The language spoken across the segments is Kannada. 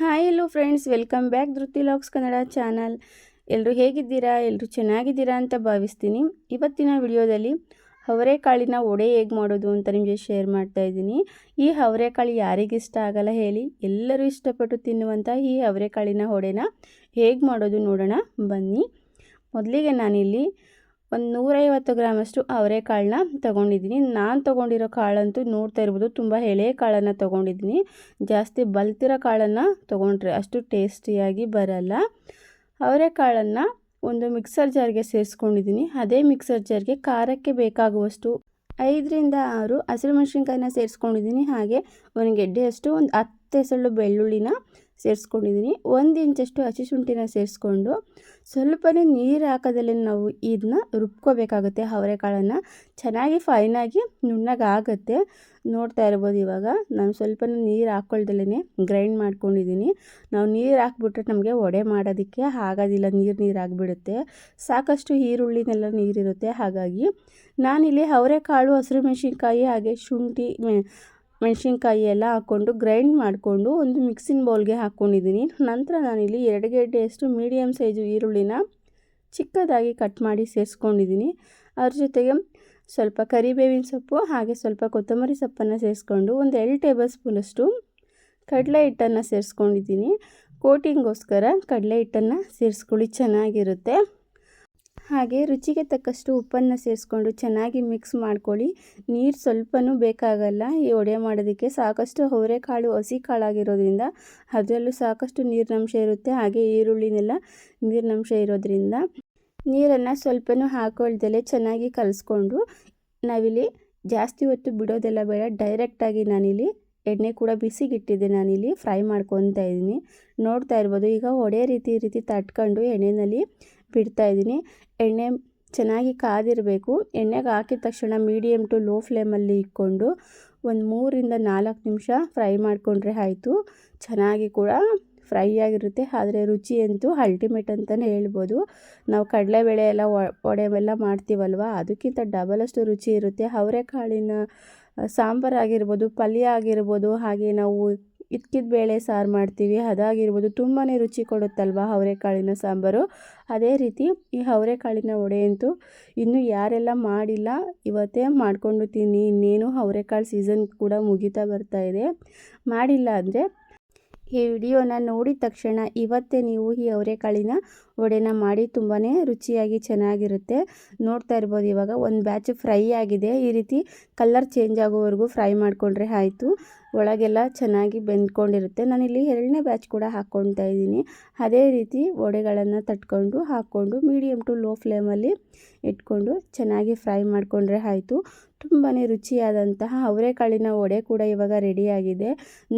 Hi hello friends welcome back Dhriti locks Kannada channel ಎಲ್ಲರೂ ಹೇಗಿದ್ದೀರಾ? ಎಲ್ಲರೂ ಚೆನ್ನಾಗಿದ್ದೀರಾ ಅಂತ ಭಾವಿಸ್ತೀನಿ. ಇವತ್ತಿನ ವಿಡಿಯೋದಲ್ಲಿ ಅವರೆಕಾಳಿನ ಒಡೆ ಹೇಗೆ ಮಾಡೋದು ಅಂತ ನಿಮಗೆ ಶೇರ್ ಮಾಡ್ತಾ ಇದ್ದೀನಿ. ಈ ಅವರೆಕಾಳು ಯಾರಿಗಿಷ್ಟ ಆಗಲ್ಲ ಹೇಳಿ ಎಲ್ಲರೂ ಇಷ್ಟಪಟ್ಟು ತಿನ್ನುವಂಥ ಈ ಅವರೆಕಾಳಿನ ಒಡೆನ ಹೇಗೆ ಮಾಡೋದು ನೋಡೋಣ. ಬನ್ನಿ. ಮೊದಲಿಗೆ ನಾನಿಲ್ಲಿ ಒಂದು ನೂರೈವತ್ತು ಗ್ರಾಮಷ್ಟು ಅವರೆಕಾಳನ್ನ ತೊಗೊಂಡಿದ್ದೀನಿ. ನಾನು ತೊಗೊಂಡಿರೋ ಕಾಳಂತೂ ನೋಡ್ತಾ ಇರ್ಬೋದು, ತುಂಬ ಎಳೆ ಕಾಳನ್ನು ತೊಗೊಂಡಿದ್ದೀನಿ. ಜಾಸ್ತಿ ಬಲ್ತಿರೋ ಕಾಳನ್ನು ತೊಗೊಂಡ್ರೆ ಅಷ್ಟು ಟೇಸ್ಟಿಯಾಗಿ ಬರಲ್ಲ. ಅವರೆಕಾಳನ್ನು ಒಂದು ಮಿಕ್ಸರ್ ಜಾರ್ಗೆ ಸೇರಿಸ್ಕೊಂಡಿದ್ದೀನಿ. ಅದೇ ಮಿಕ್ಸರ್ ಜಾರ್ಗೆ ಖಾರಕ್ಕೆ ಬೇಕಾಗುವಷ್ಟು ಐದರಿಂದ ಆರು ಹಸಿರು ಮೆಣಸಿನ್ಕಾಯಿನ ಸೇರಿಸ್ಕೊಂಡಿದ್ದೀನಿ. ಹಾಗೆ ಒಂದು ಗೆಡ್ಡೆಯಷ್ಟು, ಒಂದು ಹತ್ತು ಸಳ್ಳು ಬೆಳ್ಳುಳ್ಳಿನ ಸೇರಿಸ್ಕೊಂಡಿದ್ದೀನಿ. ಒಂದು ಇಂಚಷ್ಟು ಹಸಿ ಶುಂಠಿನ ಸೇರಿಸ್ಕೊಂಡು ಸ್ವಲ್ಪನೇ ನೀರು ಹಾಕೋದಲ್ಲೇ ನಾವು ಇದನ್ನ ರುಬ್ಕೋಬೇಕಾಗುತ್ತೆ. ಅವರೆಕಾಳನ್ನು ಚೆನ್ನಾಗಿ ಫೈನಾಗಿ ನುಣ್ಣಗಾಗುತ್ತೆ. ನೋಡ್ತಾ ಇರ್ಬೋದು ಇವಾಗ. ನಾನು ಸ್ವಲ್ಪ ನೀರು ಹಾಕ್ಕೊಳ್ದಲೇ ಗ್ರೈಂಡ್ ಮಾಡ್ಕೊಂಡಿದ್ದೀನಿ. ನಾವು ನೀರು ಹಾಕ್ಬಿಟ್ರೆ ನಮಗೆ ಒಡೆ ಮಾಡೋದಕ್ಕೆ ಆಗೋದಿಲ್ಲ. ನೀರು ನೀರು ಆಗಿಬಿಡುತ್ತೆ. ಸಾಕಷ್ಟು ಈರುಳ್ಳಿನೆಲ್ಲ ನೀರಿರುತ್ತೆ. ಹಾಗಾಗಿ ನಾನಿಲ್ಲಿ ಅವರೆಕಾಳು, ಹಸಿರು ಮೆಣಸಿನ್ಕಾಯಿ ಹಾಗೆ ಶುಂಠಿ ಮೆಣಸಿನ್ಕಾಯಿ ಎಲ್ಲ ಹಾಕ್ಕೊಂಡು ಗ್ರೈಂಡ್ ಮಾಡಿಕೊಂಡು ಒಂದು ಮಿಕ್ಸಿನ ಬೌಲ್ಗೆ ಹಾಕ್ಕೊಂಡಿದ್ದೀನಿ. ನಂತರ ನಾನಿಲ್ಲಿ ಎರಡು ಗೆಡ್ಡೆಯಷ್ಟು ಮೀಡಿಯಮ್ ಸೈಜು ಈರುಳ್ಳಿನ ಚಿಕ್ಕದಾಗಿ ಕಟ್ ಮಾಡಿ ಸೇರಿಸ್ಕೊಂಡಿದ್ದೀನಿ. ಅದ್ರ ಜೊತೆಗೆ ಸ್ವಲ್ಪ ಕರಿಬೇವಿನ ಸೊಪ್ಪು ಹಾಗೆ ಸ್ವಲ್ಪ ಕೊತ್ತಂಬರಿ ಸೊಪ್ಪನ್ನು ಸೇರಿಸ್ಕೊಂಡು ಒಂದು ಎರಡು ಟೇಬಲ್ ಸ್ಪೂನಷ್ಟು ಕಡಲೆ ಹಿಟ್ಟನ್ನು ಸೇರಿಸ್ಕೊಂಡಿದ್ದೀನಿ. ಕೋಟಿಂಗೋಸ್ಕರ ಕಡಲೆ ಹಿಟ್ಟನ್ನು ಸೇರಿಸ್ಕೊಳ್ಳಿ, ಚೆನ್ನಾಗಿರುತ್ತೆ. ಹಾಗೆ ರುಚಿಗೆ ತಕ್ಕಷ್ಟು ಉಪ್ಪನ್ನು ಸೇರಿಸ್ಕೊಂಡು ಚೆನ್ನಾಗಿ ಮಿಕ್ಸ್ ಮಾಡ್ಕೊಳ್ಳಿ. ನೀರು ಸ್ವಲ್ಪನೂ ಬೇಕಾಗಲ್ಲ. ಈ ಒಡೆ ಮಾಡೋದಕ್ಕೆ ಸಾಕಷ್ಟು ಅವರೆಕಾಳು ಹಸಿ ಕಾಳಾಗಿರೋದ್ರಿಂದ ಅದರಲ್ಲೂ ಸಾಕಷ್ಟು ನೀರಿನಂಶ ಇರುತ್ತೆ. ಹಾಗೆ ಈರುಳ್ಳಿನೆಲ್ಲ ನೀರಿನಂಶ ಇರೋದ್ರಿಂದ ನೀರನ್ನು ಸ್ವಲ್ಪನೂ ಹಾಕೊಳ್ದಲ್ಲೇ ಚೆನ್ನಾಗಿ ಕಲಿಸ್ಕೊಂಡು ನಾವಿಲ್ಲಿ ಜಾಸ್ತಿ ಹೊತ್ತು ಬಿಡೋದೆಲ್ಲ ಬೇಡ. ಡೈರೆಕ್ಟಾಗಿ ನಾನಿಲ್ಲಿ ಎಣ್ಣೆ ಕೂಡ ಬಿಸಿಗಿಟ್ಟಿದ್ದೆ ನಾನಿಲ್ಲಿ ಫ್ರೈ ಮಾಡ್ಕೊತಾ ಇದ್ದೀನಿ. ನೋಡ್ತಾ ಇರ್ಬೋದು. ಈಗ ಒಡೆ ರೀತಿ ರೀತಿ ತಟ್ಕೊಂಡು ಎಣ್ಣೆಯಲ್ಲಿ ಬಿಡ್ತಾಯಿದ್ದೀನಿ ಎಣ್ಣೆ ಚೆನ್ನಾಗಿ ಕಾದಿರಬೇಕು. ಎಣ್ಣೆಗೆ ಹಾಕಿದ ತಕ್ಷಣ ಮೀಡಿಯಮ್ ಟು ಲೋ ಫ್ಲೇಮಲ್ಲಿ ಇಟ್ಕೊಂಡು ಒಂದು ಮೂರಿಂದ ನಾಲ್ಕು ನಿಮಿಷ ಫ್ರೈ ಮಾಡಿಕೊಂಡ್ರೆ ಆಯಿತು. ಚೆನ್ನಾಗಿ ಕೂಡ ಫ್ರೈ ಆಗಿರುತ್ತೆ. ಆದರೆ ರುಚಿ ಅಂತೂ ಅಲ್ಟಿಮೇಟ್ ಅಂತಲೇ ಹೇಳ್ಬೋದು. ನಾವು ಕಡಲೆಬೇಳೆ ಎಲ್ಲ ಒಡೆವೆಲ್ಲ ಮಾಡ್ತೀವಲ್ವ? ಅದಕ್ಕಿಂತ ಡಬಲಷ್ಟು ರುಚಿ ಇರುತ್ತೆ. ಅವರೆಕಾಳಿನ ಸಾಂಬಾರು ಆಗಿರ್ಬೋದು, ಪಲ್ಯ ಆಗಿರ್ಬೋದು, ಹಾಗೆ ನಾವು ಇದ್ಕಿದ ಬೇಳೆ ಸಾರು ಮಾಡ್ತೀವಿ. ಅದಾಗಿರ್ಬೋದು ತುಂಬಾ ರುಚಿ ಕೊಡುತ್ತಲ್ವ ಅವರೆಕಾಳಿನ ಸಾಂಬಾರು? ಅದೇ ರೀತಿ ಈ ಅವರೆಕಾಳಿನ ವಡೆ ಅಂತೂ ಇನ್ನೂ ಯಾರೆಲ್ಲ ಮಾಡಿಲ್ಲ, ಇವತ್ತೇ ಮಾಡಿಕೊಂಡು ತಿನ್ನಿ, ಇನ್ನೇನು ಅವರೆಕಾಳು ಸೀಸನ್ ಕೂಡ ಮುಗಿತಾ ಬರ್ತಾ ಇದೆ. ಮಾಡಿಲ್ಲ ಅಂದರೆ ಈ ವಿಡಿಯೋನ ನೋಡಿದ ತಕ್ಷಣ ಇವತ್ತೇ ನೀವು ಈ ಅವರೆಕಾಳಿನ ವಡೆನ ಮಾಡಿ ತುಂಬಾ ರುಚಿಯಾಗಿ ಚೆನ್ನಾಗಿರುತ್ತೆ. ನೋಡ್ತಾ ಇರ್ಬೋದು ಇವಾಗ ಒಂದು ಬ್ಯಾಚ್ ಫ್ರೈ ಆಗಿದೆ. ಈ ರೀತಿ ಕಲರ್ ಚೇಂಜ್ ಆಗೋವರೆಗೂ ಫ್ರೈ ಮಾಡಿಕೊಂಡ್ರೆ ಆಯಿತು. ಒಳಗೆಲ್ಲ ಚೆನ್ನಾಗಿ ಬೆಂದ್ಕೊಂಡಿರುತ್ತೆ. ನಾನಿಲ್ಲಿ ಎರಡನೇ ಬ್ಯಾಚ್ ಕೂಡ ಹಾಕ್ಕೊಳ್ತಾ ಇದ್ದೀನಿ. ಅದೇ ರೀತಿ ವಡೆಗಳನ್ನು ತಟ್ಕೊಂಡು ಹಾಕ್ಕೊಂಡು ಮೀಡಿಯಮ್ ಟು ಲೋ ಫ್ಲೇಮಲ್ಲಿ ಇಟ್ಕೊಂಡು ಚೆನ್ನಾಗಿ ಫ್ರೈ ಮಾಡಿಕೊಂಡ್ರೆ ಆಯಿತು. ತುಂಬಾ ರುಚಿಯಾದಂತಹ ಅವರೆಕಾಳಿನ ವಡೆ ಕೂಡ ಇವಾಗ ರೆಡಿಯಾಗಿದೆ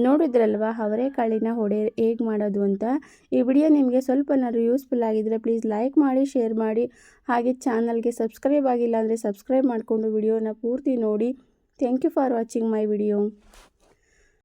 ನೋಡಿದ್ರಲ್ವ ಅವರೆಕಾಳಿನ ವಡೆ ಹೇಗೆ ಮಾಡೋದು ಅಂತ? ಈ ವಿಡಿಯೋ ನಿಮಗೆ ಸ್ವಲ್ಪನಾದ್ರೂ ಯೂಸ್ಫುಲ್ ಆಗಿದ್ದರೆ ಪ್ಲೀಸ್ ಲೈಕ್ ಮಾಡಿ ಶೇರ್ ಮಾಡಿ. ಹಾಗೆ ಚಾನಲ್ಗೆ ಸಬ್ಸ್ಕ್ರೈಬ್ ಆಗಿಲ್ಲ ಅಂದರೆ ಸಬ್ಸ್ಕ್ರೈಬ್ ಮಾಡಿಕೊಂಡು ವಿಡಿಯೋನ ಪೂರ್ತಿ ನೋಡಿ. Thank you for watching my video